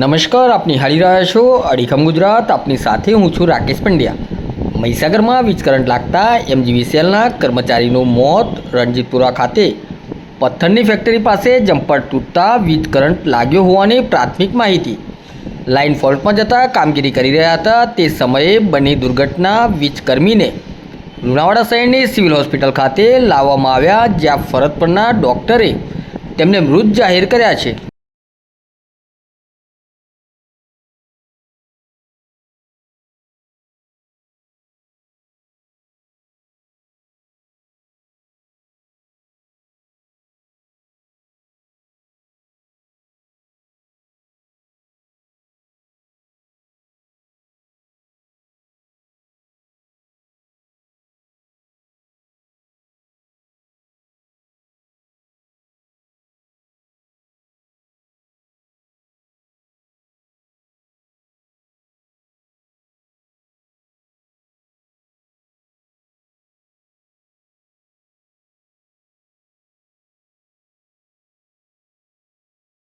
નમસ્કાર, આપની હારી રહ્યા છો અડીખમ ગુજરાત. આપની સાથે હું છું રાકેશ પંડ્યા. મહીસાગરમાં વીજ કરંટ લાગતા એમજીવીસીએલના કર્મચારીનું મોત રણજીતપુરા ખાતે. પથ્થરની ફેક્ટરી પાસે જમ્પર તૂટતા વીજ કરંટ લાગ્યો હોવાની પ્રાથમિક માહિતી. લાઇન ફોલ્ટમાં જતા કામગીરી કરી રહ્યા હતા તે સમયે બની દુર્ઘટના વીજકર્મીને. લુણાવાડા શહેરની સિવિલ હોસ્પિટલ ખાતે લાવવામાં આવ્યા જ્યાં ફરજ પરના ડૉક્ટરે તેમને મૃત જાહેર કર્યા છે.